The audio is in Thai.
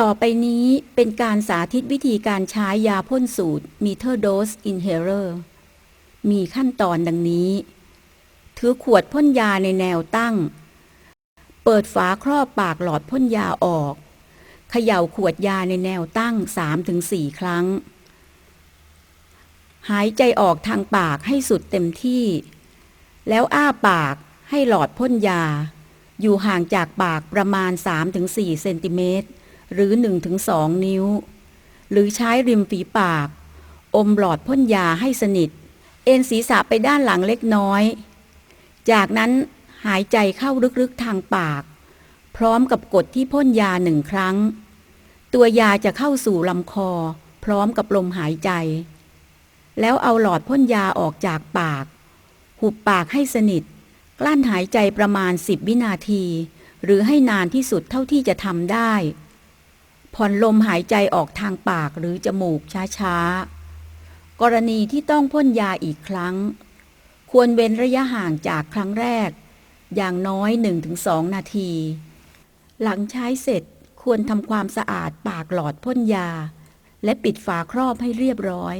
ต่อไปนี้เป็นการสาธิตวิธีการใช้ยาพ่นสูตร Meter Dose Inhaler มีขั้นตอนดังนี้ ถือขวดพ่นยาในแนวตั้ง เปิดฝาครอบปากหลอดพ่นยาออก เขย่าขวดยาในแนวตั้ง 3-4 ครั้ง หายใจออกทางปากให้สุดเต็มที่ แล้วอ้าปากให้หลอดพ่นยา อยู่ห่างจากปากประมาณ 3-4 เซนติเมตร หรือ 1-2 นิ้ว หรือใช้ริมฝีปาก อมหลอดพ่นยาให้สนิท เอ็นศีรษะไปด้านหลังเล็กน้อย จากนั้นหายใจเข้าลึกๆทางปาก พร้อมกับกดที่พ่นยาหนึ่งครั้ง ตัวยาจะเข้าสู่ลำคอ พร้อมกับลมหายใจ แล้วเอาหลอดพ่นยาออกจากปาก หุบปากให้สนิท กลั้นหายใจประมาณ 10 วินาที หรือให้นานที่สุดเท่าที่จะทำได้ ผ่อนลมหายใจออกทางปากหรือจมูกช้าๆ กรณีที่ต้องพ่นยาอีกครั้ง ควรเว้นระยะห่างจากครั้งแรก อย่างน้อย 1-2 นาที หลังใช้เสร็จควรทำความสะอาดปากหลอดพ่นยา และปิดฝาครอบให้เรียบร้อย